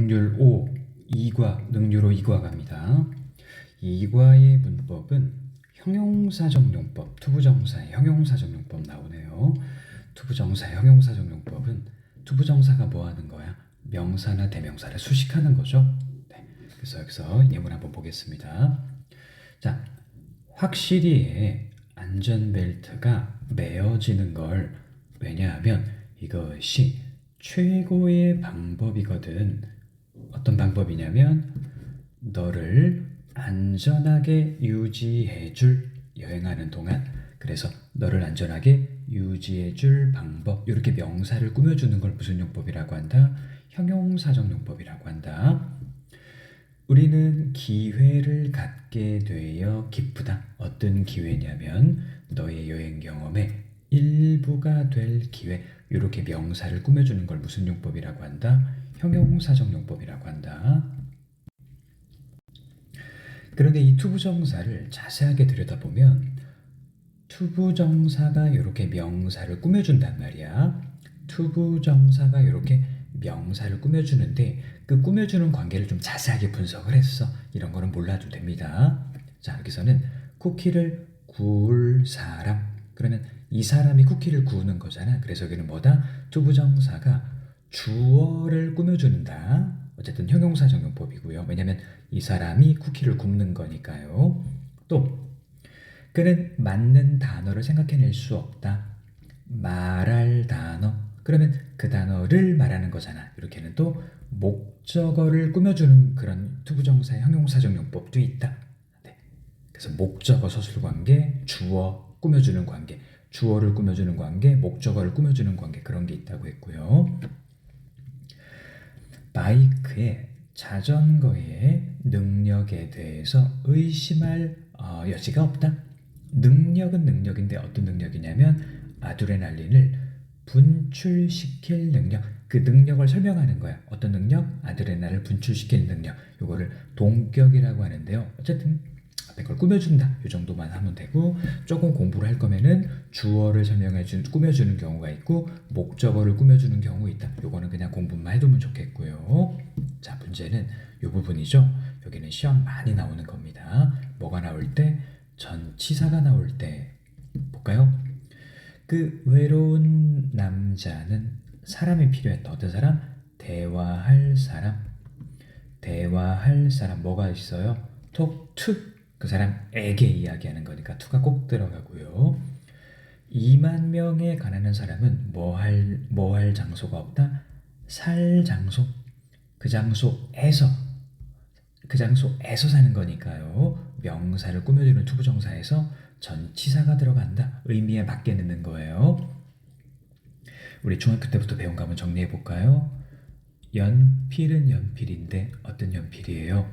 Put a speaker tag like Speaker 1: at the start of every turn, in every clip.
Speaker 1: 능률 5, 2과 능률 5 2과 갑니다. 2과의 문법은 형용사적 용법, 투부정사의 형용사적 용법 나오네요. 투부정사의 형용사적 용법은 투부정사가 뭐 하는 거야? 명사나 대명사를 수식하는 거죠. 네. 그래서 여기서 예문 한번 보겠습니다. 자, 확실히 안전벨트가 매어지는 걸 왜냐하면 이것이 최고의 방법이거든. 어떤 방법이냐면 너를 안전하게 유지해 줄 여행하는 동안 그래서 너를 안전하게 유지해 줄 방법 이렇게 명사를 꾸며주는 걸 무슨 용법이라고 한다? 형용사적 용법이라고 한다. 우리는 기회를 갖게 되어 기쁘다. 어떤 기회냐면 너의 여행 경험의 일부가 될 기회. 이렇게 명사를 꾸며주는 걸 무슨 용법이라고 한다? 형용사적 용법이라고 한다. 그런데 이 투부정사를 자세하게 들여다보면 투부정사가 이렇게 명사를 꾸며준단 말이야. 투부정사가 이렇게 명사를 꾸며주는데 그 꾸며주는 관계를 좀 자세하게 분석을 했어. 이런 거는 몰라도 됩니다. 자, 여기서는 쿠키를 구울 사람. 그러면 이 사람이 쿠키를 구우는 거잖아. 그래서 여기는 뭐다? 투부정사가 주어를 꾸며준다. 어쨌든 형용사적 용법이고요. 왜냐면 이 사람이 쿠키를 굽는 거니까요. 또 그는 맞는 단어를 생각해낼 수 없다. 말할 단어. 그러면 그 단어를 말하는 거잖아. 이렇게는 또 목적어를 꾸며주는 그런 투부정사의 형용사적 용법도 있다. 네. 그래서 목적어 서술 관계, 주어 꾸며주는 관계, 주어를 꾸며주는 관계, 목적어를 꾸며주는 관계 그런 게 있다고 했고요. 바이크의 자전거의 능력에 대해서 의심할 어, 여지가 없다. 능력은 능력인데 어떤 능력이냐면 아드레날린을 분출시킬 능력. 그 능력을 설명하는 거야. 어떤 능력? 아드레날을 분출시킬 능력. 요거를 동격이라고 하는데요. 어쨌든 앞에 걸 꾸며준다. 이 정도만 하면 되고 조금 공부를 할 거면은 주어를 설명해 준 꾸며주는 경우가 있고 목적어를 꾸며주는 경우 있다. 요거는 그냥 공부만 해두면 좋겠고요. 자 문제는 이 부분이죠. 여기는 시험 많이 나오는 겁니다. 뭐가 나올 때 전치사가 나올 때 볼까요? 그 외로운 남자는 사람이 필요했다. 어떤 사람? 대화할 사람. 대화할 사람 뭐가 있어요? 톡, 투. 그 사람에게 이야기하는 거니까 투가 꼭 들어가고요. 2만 명에 관하는 사람은 뭐할 뭐할 장소가 없다. 살 장소. 그 장소에서 그 장소에서 사는 거니까요. 명사를 꾸며주는 투부정사에서 전치사가 들어간다. 의미에 맞게 넣는 거예요. 우리 중학교 때부터 배운 거 한번 정리해 볼까요? 연필은 연필인데 어떤 연필이에요?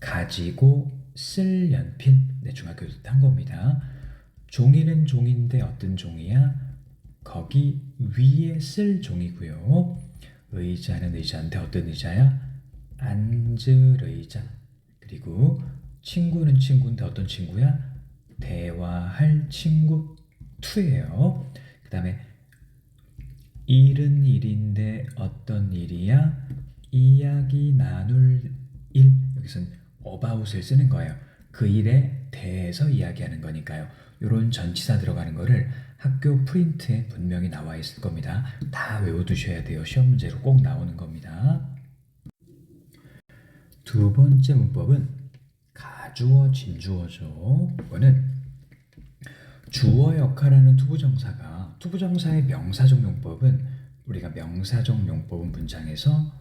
Speaker 1: 가지고 쓸 연필. 네, 중학교 때한 겁니다. 종이는 종인데 어떤 종이야? 거기 위에 쓸 종이고요. 의자는 의자인데 어떤 의자야? 앉을 의자. 그리고 친구는 친구인데 어떤 친구야? 대화할 친구 투예요. 그 다음에 일은 일인데 어떤 일이야? 이야기 나눌 일. 여기서는 about을 쓰는 거예요. 그 일에 대해서 이야기하는 거니까요. 이런 전치사 들어가는 거를 학교 프린트에 분명히 나와 있을 겁니다. 다 외워두셔야 돼요. 시험 문제로 꼭 나오는 겁니다. 두 번째 문법은 가주어 진주어죠. 이거는 주어 역할하는 투부정사가 투부정사의 명사적 용법은 우리가 명사적 용법은 문장에서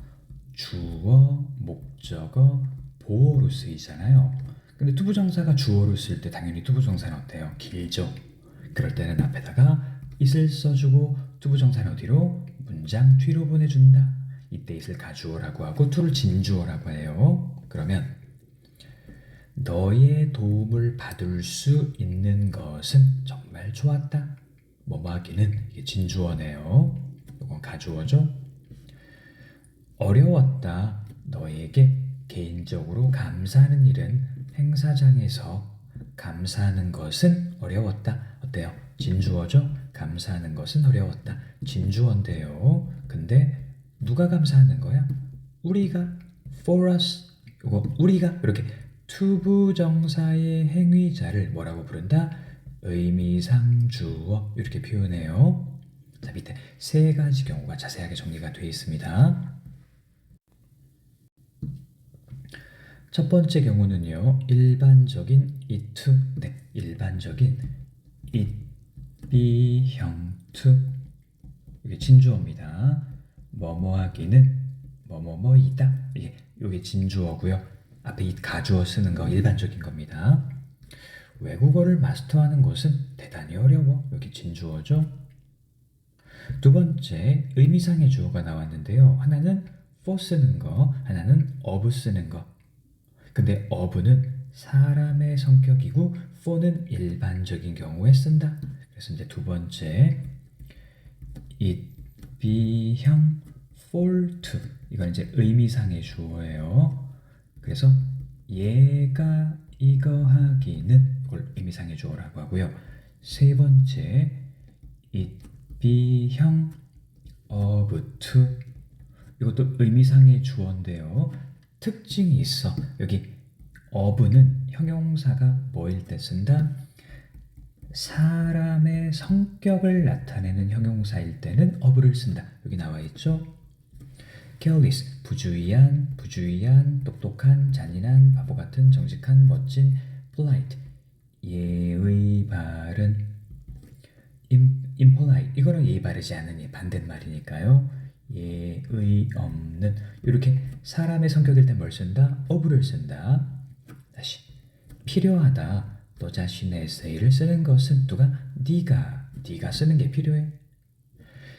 Speaker 1: 주어, 목적어, 보어로 쓰이잖아요. 근데 투부정사가 주어로 쓸 때 당연히 투부정사는 어때요? 길죠. 그럴 때는 앞에다가 it을 써주고 투부정사는 어디로? 문장 뒤로 보내준다. 이때 it을 가주어라고 하고 to를 진주어라고 해요. 그러면 너의 도움을 받을 수 있는 것은 정말 좋았다. 뭐뭐하기는 이게 진주어네요. 이건 가주어죠. 어려웠다. 너에게 개인적으로 감사하는 일은 행사장에서 감사하는 것은 어려웠다. 어때요? 진주어죠? 감사하는 것은 어려웠다. 진주어인데요. 근데 누가 감사하는 거야? 우리가 for us 이거 우리가 이렇게 투부정사의 행위자를 뭐라고 부른다? 의미상 주어 이렇게 표현해요. 자 밑에 세 가지 경우가 자세하게 정리가 되어 있습니다. 첫 번째 경우는요. 일반적인 to 네, 일반적인 to 이게 진주어입니다. 뭐뭐하기는 뭐뭐뭐이다. 이게 이게 진주어고요. 앞에 이 가주어 쓰는 거 일반적인 겁니다. 외국어를 마스터하는 것은 대단히 어려워. 여기 진주어죠. 두 번째 의미상의 주어가 나왔는데요. 하나는 for 쓰는 거, 하나는 of 쓰는 거. 근데 of는 사람의 성격이고 for는 일반적인 경우에 쓴다. 그래서 이제 두 번째 it be형 for to 이건 이제 의미상의 주어예요. 그래서 얘가 이거 하기는 이걸 의미상의 주어라고 하고요. 세 번째 it be형 of to 이것도 의미상의 주어인데요. 특징이 있어. 여기 of는 형용사가 뭐일 때 쓴다? 사람의 성격을 나타내는 형용사일 때는 of를 쓴다. 여기 나와 있죠? careless, 부주의한, 부주의한, 똑똑한, 잔인한, 바보 같은, 정직한, 멋진, polite, 예의 바른, im, impolite, 이거는 예의 바르지 않으니 반대말이니까요. 예의 없는 이렇게 사람의 성격일 때뭘 쓴다? of를 쓴다. 다시 필요하다. 너 자신의 에세이를 쓰는 것은 누가 네가 네가 쓰는 게 필요해.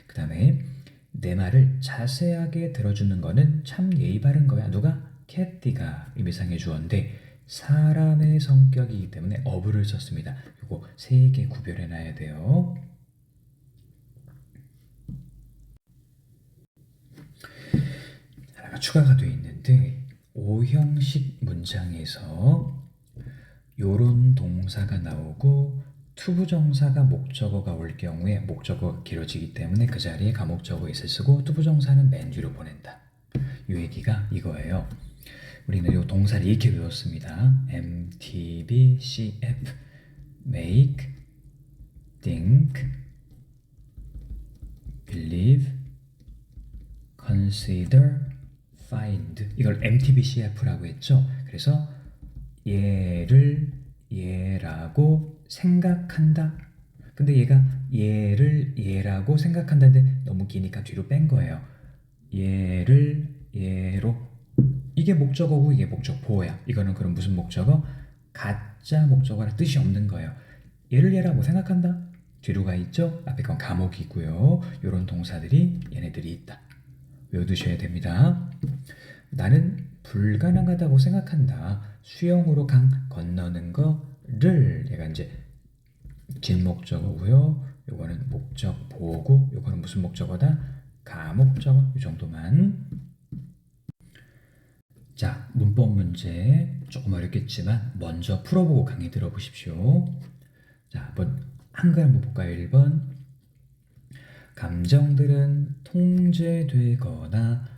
Speaker 1: 그 다음에 내 말을 자세하게 들어주는 거는 참 예의 바른 거야. 누가 캐티가 의미상의 주어인데 사람의 성격이기 때문에 어부를 썼습니다. 이거 세 개 구별해 놔야 돼요. 추가가 되어 있는데 오형식 문장에서 요런 동사가 나오고 투부정사가 목적어가 올 경우에 목적어가 길어지기 때문에 그 자리에 가목적어 있을 쓰고 투부정사는 맨 뒤로 보낸다. 이 얘기가 이거예요. 우리는 이 동사를 이렇게 배웠습니다. MTB, CF, make, think, believe, consider, find. 이걸 MTBCF라고 했죠. 그래서 얘를 얘라고 생각한다. 근데 얘가 얘를 얘라고 생각한다는데 너무 기니까 뒤로 뺀 거예요. 얘를 얘로 이게 목적어고 이게 목적보호야. 이거는 그럼 무슨 목적어? 가짜 목적어라 뜻이 없는 거예요. 얘를 얘라고 생각한다. 뒤로 가 있죠? 앞에 건 감옥이고요. 이런 동사들이 얘네들이 있다. 외워두셔야 됩니다. 나는 불가능하다고 생각한다. 수영으로 강 건너는 거를 얘가 이제 진목적어고요. 요거는 목적 보고 요거는 무슨 목적어다? 가목적어 이 정도만. 자, 문법 문제 조금 어렵겠지만 먼저 풀어보고 강의 들어보십시오. 자, 한번 한글 한번 볼까요? 1번. 감정들은 통제되거나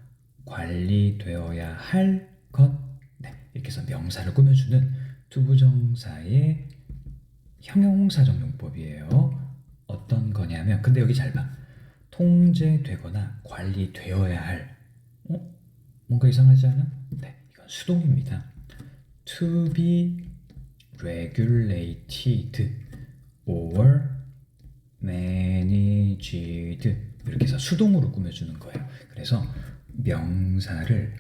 Speaker 1: 관리되어야 할 것. 네, 이렇게 해서 명사를 꾸며주는 투부정사의 형용사적 용법이에요. 어떤 거냐면, 근데 여기 잘 봐. 통제되거나 관리되어야 할. 어? 뭔가 이상하지 않아? 네, 이건 수동입니다. To be regulated or managed 이렇게 해서 수동으로 꾸며주는 거예요. 그래서 명사를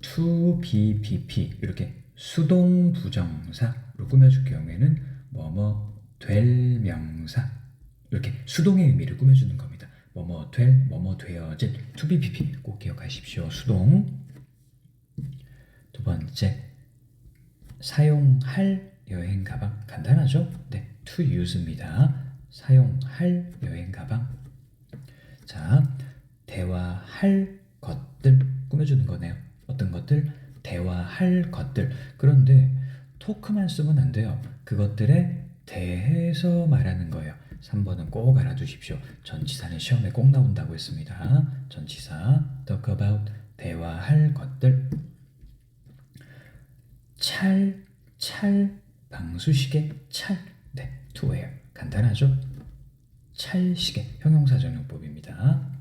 Speaker 1: to be pp 이렇게 수동 부정사로 꾸며줄 경우에는 뭐뭐 될 명사 이렇게 수동의 의미를 꾸며주는 겁니다. 뭐뭐 될, 뭐뭐 되어질 to be pp 꼭 기억하십시오. 수동 두 번째 사용할 여행 가방 간단하죠? 네, to use입니다. 사용할 여행 가방. 자, 대화할 것들 꾸며주는 거네요. 어떤 것들? 대화할 것들. 그런데 토크만 쓰면 안 돼요. 그것들에 대해서 말하는 거예요. 3번은 꼭 알아두십시오. 전치사는 시험에 꼭 나온다고 했습니다. 전치사 talk about 대화할 것들. 찰, 찰, 방수시계, 찰. 네, to wear. 간단하죠? 찰시계, 형용사 전용법입니다.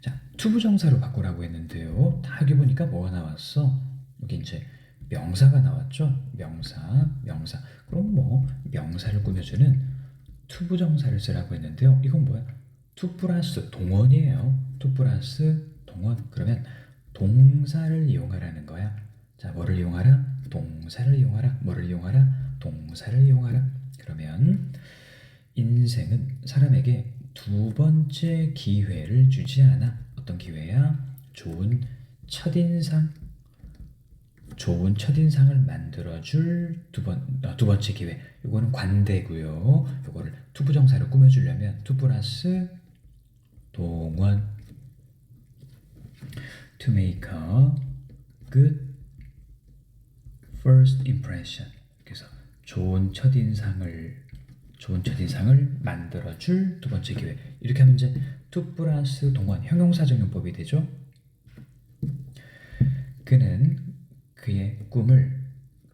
Speaker 1: 자, 투부정사로 바꾸라고 했는데요. 다 여기 보니까 뭐가 나왔어? 여기 이제 명사가 나왔죠? 명사, 명사. 그럼 뭐 명사를 꾸며주는 투부정사를 쓰라고 했는데요. 이건 뭐야? 투 플러스 동원이에요. 투 플러스 동원. 그러면 동사를 이용하라는 거야. 자, 뭐를 이용하라? 동사를 이용하라. 뭐를 이용하라? 동사를 이용하라. 그러면 인생은 사람에게 두 번째 기회를 주지 않아. 어떤 기회야? 좋은 첫인상. 좋은 첫인상을 만들어줄 두 번, 어, 두 번째 기회. 이거는 관대고요. 이거를 투부정사를 꾸며주려면 투 플러스 동원 to make a good first impression. 좋은 첫인상을 좋은 첫인상을 만들어줄 두 번째 기회. 이렇게 하면 이제 투 플러스 동원 형용사 적용법이 되죠. 그는 그의 꿈을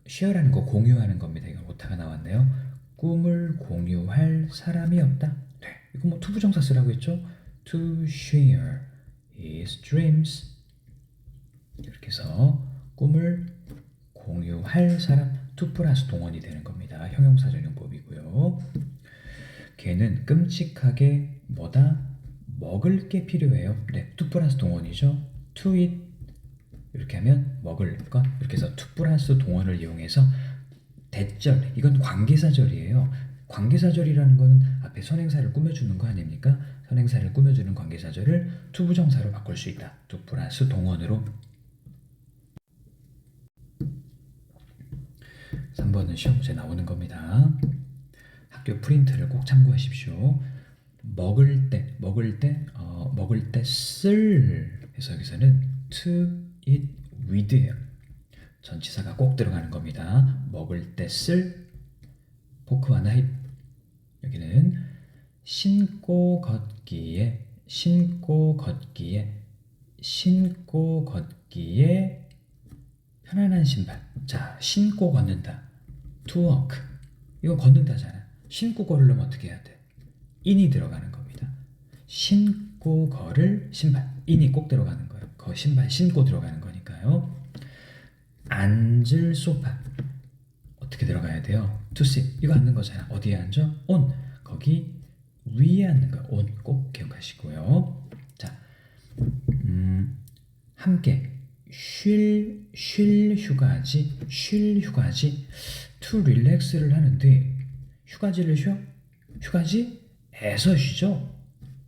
Speaker 1: 쉐어라는 거 공유하는 겁니다. 이거 오타가 나왔네요. 꿈을 공유할 사람이 없다. 네, 이거 뭐 투부정사 쓰라고 했죠. To share his dreams. 이렇게 해서 꿈을 공유할 사람 투 플러스 동원이 되는 겁니다. 형용사 전용법이고요. 걔는 끔찍하게 뭐다 먹을 게 필요해요. 네, 투 플러스 동원이죠. to eat 이렇게 하면 먹을 것 이렇게 해서 투 플러스 동원을 이용해서 대절 이건 관계사절이에요. 관계사절이라는 거는 앞에 선행사를 꾸며주는 거 아닙니까? 선행사를 꾸며주는 관계사절을 투부정사로 바꿀 수 있다. 투 플러스 동원으로 3 번은 시험 문제 나오는 겁니다. 학교 프린트를 꼭 참고하십시오. 먹을 때, 먹을 때, 어, 먹을 때쓸 해서 여기서는 to eat with예요. 전치사가 꼭 들어가는 겁니다. 먹을 때 쓸 포크와 나이프 여기는 신고 걷기에 신고 걷기에 신고 걷기에 편안한 신발. 자, 신고 걷는다. To walk. 이거 걷는다잖아. 신고 걸으려면 어떻게 해야 돼? 인이 들어가는 겁니다. 신고 걸을 신발. 인이 꼭 들어가는 거예요. 거 신발 신고 들어가는 거니까요. 앉을 소파. 어떻게 들어가야 돼요? to sit. 이거 앉는 거잖아. 어디에 앉아? on. 거기 위에 앉는 거. on 꼭 기억하시고요. 자, 음, 함께 쉴, 쉴 휴가지, 쉴 휴가지, to relax를 하는데 휴가지를 쉬어? 휴가지에서 쉬죠?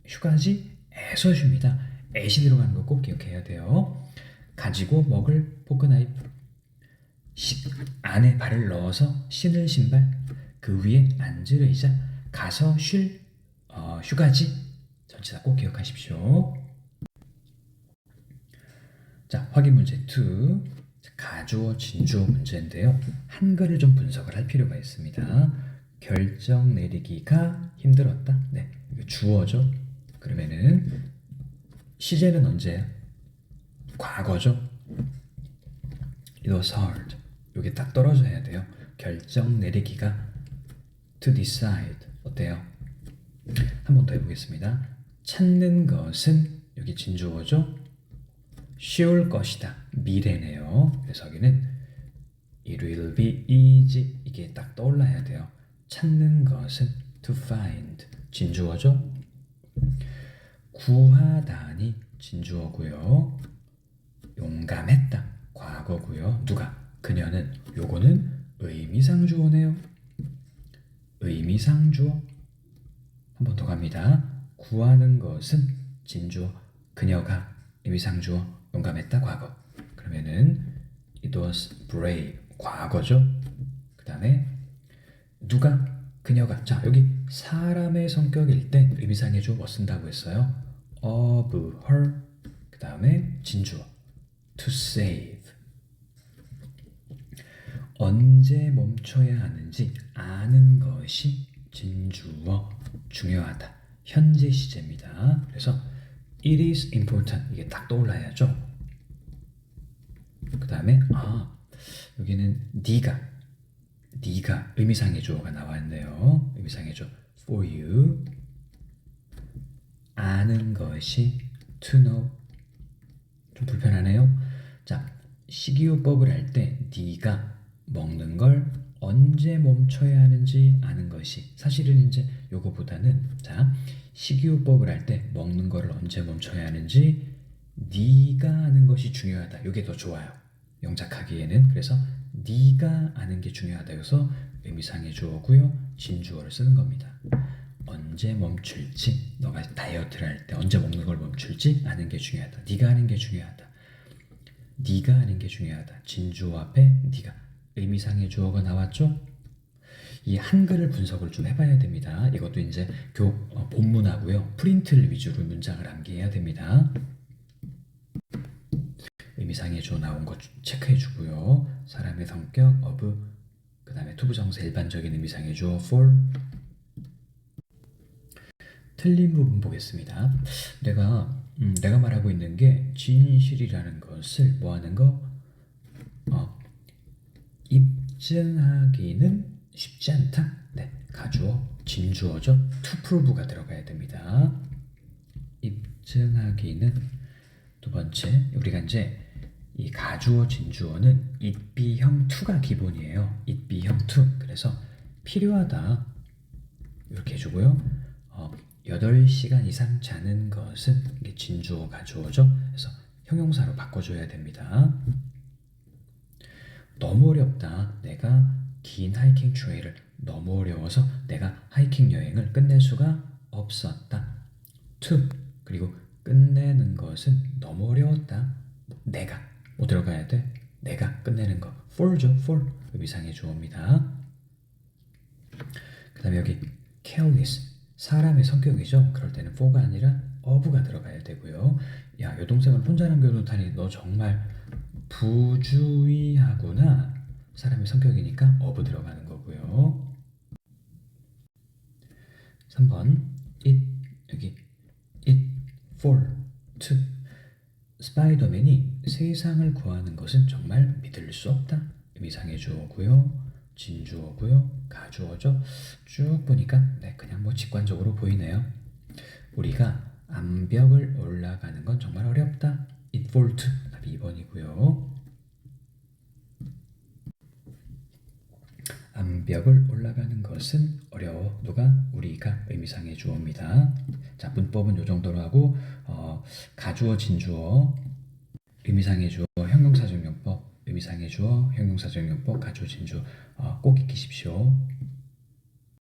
Speaker 1: 휴가지에서 쉽니다. 애시 들어가는 거 꼭 기억해야 돼요. 가지고 먹을 포크나이프 시, 안에 발을 넣어서 신을 신발 그 위에 앉을 의자 가서 쉴 어, 휴가지 전치사 꼭 기억하십시오. 자, 확인 문제 2. 가주어, 진주어 문제인데요. 한글을 좀 분석을 할 필요가 있습니다. 결정 내리기가 힘들었다. 네, 주어죠. 그러면은 시제는 언제야? 과거죠. It was hard. 이게 딱 떨어져야 돼요. 결정 내리기가 to decide 어때요? 한 번 더 해보겠습니다. 찾는 것은 여기 진주어죠. 쉬울 것이다. 미래네요. 그래서 여기는 it will be easy 이게 딱 떠올라야 돼요. 찾는 것은 to find 진주어죠. 구하다니 진주어고요. 용감했다 과거고요. 누가 그녀는 요거는 의미상주어네요. 의미상주어 한 번 더 갑니다. 구하는 것은 진주어 그녀가 의미상주어 용감했다 과거. 그러면은 it was brave. 과거죠. 그 다음에 누가? 그녀가. 자 여기 사람의 성격일 때 의미상의 주어 뭐 쓴다고 했어요. of her. 그 다음에 진주어 to save. 언제 멈춰야 하는지 아는 것이 진주어. 중요하다. 현재 시제입니다. 그래서 It is important. 이게 딱 떠올라야죠. 그 다음에 아 여기는 네가 네가 의미상의 주어가 나왔네요. 의미상의 주어 for you 아는 것이 to know 좀 불편하네요. 자 식이요법을 할 때 네가 먹는 걸 언제 멈춰야 하는지 아는 것이 사실은 이제 요거보다는 자 식이요법을 할 때 먹는 거를 언제 멈춰야 하는지 네가 아는 것이 중요하다. 요게 더 좋아요. 영작하기에는 그래서 네가 아는 게 중요하다. 여기서 의미상의 주어고요. 진주어를 쓰는 겁니다. 언제 멈출지 너가 다이어트를 할 때 언제 먹는 걸 멈출지 아는 게 중요하다. 네가 아는 게 중요하다. 네가 아는 게 중요하다. 진주어 앞에 네가 의미상의 주어가 나왔죠? 이 한글을 분석을 좀 해봐야 됩니다. 이것도 이제 교 어, 본문하고요. 프린트를 위주로 문장을 암기해야 됩니다. 의미상의 주어 나온 거 체크해 주고요. 사람의 성격, of, 그 다음에 투부정사 일반적인 의미상의 주어 for 틀린 부분 보겠습니다. 내가 음, 내가 말하고 있는 게 진실이라는 것을 뭐 하는 거? 어, 입증하기는 쉽지 않다. 네, 가주어, to prove가 들어가야 됩니다. 입증하기는 두 번째 우리가 이제 이 가주어 진주어는 itbe형 to가 기본이에요. itbe형 to. 그래서 필요하다 이렇게 해주고요. 어, 8시간 이상 자는 것은 이게 진주어 가주어죠. 그래서 형용사로 바꿔줘야 됩니다. 너무 어렵다. 내가 긴 하이킹 트레일을 너무 어려워서 내가 하이킹 여행을 끝낼 수가 없었다. to 그리고 끝내는 것은 너무 어려웠다. 내가 뭐 들어가야 돼? 내가 끝내는 거 for죠. for 의미상의 주어입니다. 그 다음에 여기 careless 사람의 성격이죠. 그럴 때는 for가 아니라 of가 들어가야 되고요. 야 여동생은 혼자 남겨둔 타니 너 정말 부주의하구나. 사람의 성격이니까 of 들어가는 거고요. 3번 it 여기 it for to 스파이더맨이 세상을 구하는 것은 정말 믿을 수 없다. 의미상의 주어고요. 진주어고요. 가주어죠. 쭉 보니까 네, 그냥 뭐 직관적으로 보이네요. 우리가 암벽을 올라가는 건 정말 어렵다. it for to 2번이고요. 암벽을 올라가는 것은 어려워. 누가 우리가 의미상의 주어입니다. 자 문법은 요 정도로 하고 어, 가주어 진주어 의미상의 주어 형용사적 용법 의미상의 주어 형용사적 용법 가주어 진주어 어, 꼭 익히십시오.